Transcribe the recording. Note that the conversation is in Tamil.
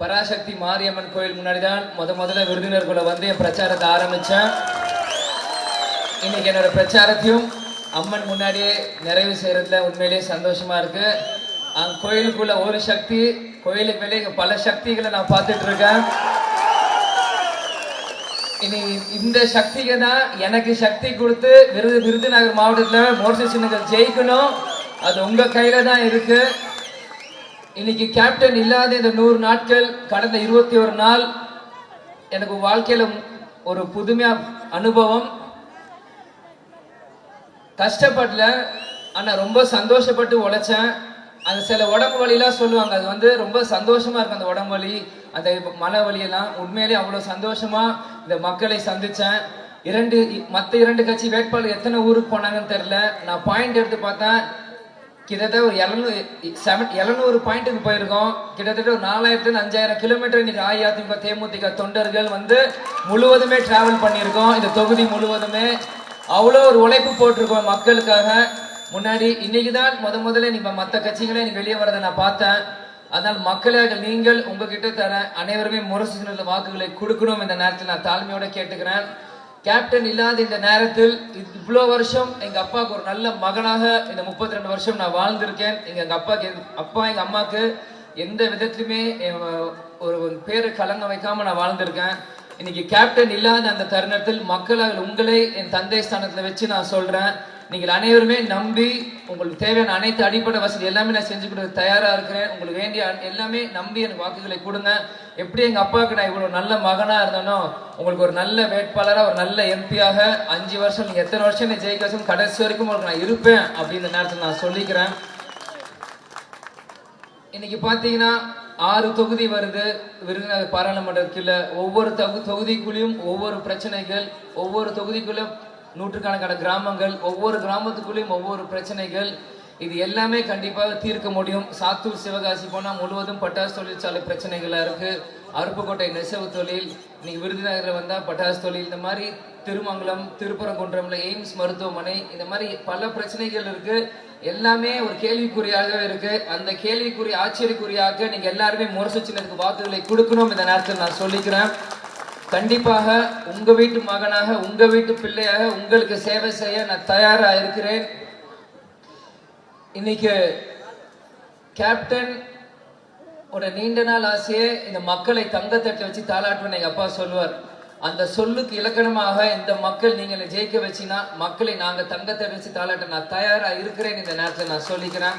பராசக்தி மாரியம்மன் கோயில் முன்னாடி தான் முத முதல்ல விருதுநர்குள்ள வந்து என் பிரச்சாரத்தை ஆரம்பித்தேன் இன்னைக்கு என்னோட பிரச்சாரத்தையும் அம்மன் முன்னாடியே நிறைவு செய்கிறதுல உண்மையிலேயே சந்தோஷமாக இருக்கு. அங்கே கோயிலுக்குள்ள ஒரு சக்தி கோயிலுக்கு மேலே இங்க பல சக்திகளை நான் பார்த்துட்டு இருக்கேன். இனி இந்த சக்திக்கு தான் எனக்கு சக்தி கொடுத்து விருது விருதுநகர் மாவட்டத்தில் மோர்ச சின்னங்கள் ஜெயிக்கணும். அது உங்கள் கையில் தான் இருக்குது இன்னைக்கு கேப்டன் இல்லாத இந்த நூறு நாட்கள் கடந்த இருபத்தி ஒரு நாள் எனக்கு வாழ்க்கையில ஒரு புதுமையா அனுபவம். கஷ்டப்படல ஆனா ரொம்ப சந்தோஷப்பட்டு உழைச்சேன். அது சில உடம்பு வலிலாம் சொல்லுவாங்க. அது வந்து ரொம்ப சந்தோஷமா இருக்கும் அந்த உடம்பு வலி அந்த மன வலியெல்லாம். உண்மையிலேயே அவ்வளவு சந்தோஷமா இந்த மக்களை சந்திச்சேன். இரண்டு மற்ற இரண்டு கட்சி வேட்பாளர் எத்தனை ஊருக்கு போனாங்கன்னு தெரியல. நான் பாயிண்ட் எடுத்து பார்த்தேன். கிட்டத்தட்ட ஒரு எழுநூறு செவன் எழுநூறு பாயிண்ட்டுக்கு போயிருக்கோம். கிட்டத்தட்ட ஒரு நாலாயிரத்து அஞ்சாயிரம் கிலோமீட்டர் இன்னைக்கு அஇஅதிமுக தேமுதிக தொண்டர்கள் வந்து முழுவதுமே டிராவல் பண்ணியிருக்கோம். இந்த தொகுதி முழுவதுமே அவ்வளோ ஒரு உழைப்பு போட்டிருக்கோம் மக்களுக்காக. முன்னாடி இன்னைக்கு தான் முத முதல்ல நீங்கள் மற்ற கட்சிகளே நீ வெளியே வரதை நான் பார்த்தேன். அதனால் மக்களாக நீங்கள் உங்ககிட்ட தர அனைவருமே முரசு வாக்குகளை கொடுக்கணும். இந்த நேரத்தில் நான் தாழ்மையோட கேட்டுக்கிறேன். கேப்டன் இல்லாத இந்த நேரத்தில் இவ்வளோ வருஷம் எங்க அப்பாவுக்கு ஒரு நல்ல மகனாக இந்த முப்பத்தி ரெண்டு வருஷம் நான் வாழ்ந்திருக்கேன். எங்க எங்கள் அப்பாவுக்கு அப்பா எங்க அம்மாக்கு எந்த விதத்திலுமே என் ஒரு ஒரு பேரை கலங்க வைக்காம நான் வாழ்ந்திருக்கேன். இன்னைக்கு கேப்டன் இல்லாத அந்த தருணத்தில் மக்களால் உங்களை என் தந்தை ஸ்தானத்துல வச்சு நான் சொல்றேன். நீங்கள் அனைவருமே நம்பி உங்களுக்கு தேவையான அனைத்து அடிப்படை வசதி எல்லாமே நான் செஞ்சு கொடுக்க தயாரா இருக்கிறேன். உங்களுக்கு வேண்டிய எல்லாமே நம்பி எனக்கு வாக்குகளை கொடுங்க. எப்படி எங்கள் அப்பாவுக்கு நான் இவ்வளோ நல்ல மகனாக இருந்தேனோ உங்களுக்கு ஒரு நல்ல வேட்பாளராக ஒரு நல்ல எம்பியாக அஞ்சு வருஷம் நீங்கள் எத்தனை வருஷம் நீ ஜெயிக்க வருஷம் கடைசி வரைக்கும் உங்களுக்கு நான் இருப்பேன் அப்படின்ற நேரத்தில் நான் சொல்லிக்கிறேன். இன்னைக்கு பார்த்தீங்கன்னா ஆறு தொகுதி வருது. விருதுநகர் பாராளுமன்றத்தில் ஒவ்வொரு தொகு தொகுதிக்குள்ளேயும் ஒவ்வொரு பிரச்சனைகள் ஒவ்வொரு தொகுதிக்குள்ளேயும் நூற்றுக்கணக்கான கிராமங்கள் ஒவ்வொரு கிராமத்துக்குள்ளேயும் ஒவ்வொரு பிரச்சனைகள் இது எல்லாமே கண்டிப்பாக தீர்க்க முடியும். சாத்தூர் சிவகாசி போனால் முழுவதும் பட்டாசு தொழிற்சாலை பிரச்சனைகளாக இருக்குது அருப்புக்கோட்டை நெசவு தொழில் இன்னைக்கு விருதுநகரில் வந்தால் பட்டாசு தொழில் இந்த மாதிரி திருமங்கலம் திருப்பரங்குன்றம்ல எய்ம்ஸ் மருத்துவமனை இந்த மாதிரி பல பிரச்சனைகள் இருக்குது எல்லாமே ஒரு கேள்விக்குறியாகவே இருக்குது அந்த கேள்விக்குறி ஆச்சரியக்குறியாக நீங்கள் எல்லாருமே முரசு சின்னத்துக்கு வாக்குகளை கொடுக்கணும் இந்த நேரத்தில் நான் சொல்லிக்கிறேன். கண்டிப்பாக உங்கள் வீட்டு மகனாக உங்கள் வீட்டு பிள்ளையாக உங்களுக்கு சேவை செய்ய நான் தயாராக இருக்கிறேன். இன்னைக்கு கேப்டன் ஒரு நீண்ட நாள் ஆசையே இந்த மக்களை தங்கத்தட்டை வச்சு தாளாட்டுவேன் எங்கள் அப்பா சொல்லுவார். அந்த சொல்லுக்கு இலக்கணமாக இந்த மக்கள் நீங்கள் ஜெயிக்க வச்சினா மக்களை நாங்கள் தங்கத்தை வச்சு தாளாட்ட நான் தயாராக இருக்கிறேன் இந்த நேரத்தில் நான் சொல்லிக்கிறேன்.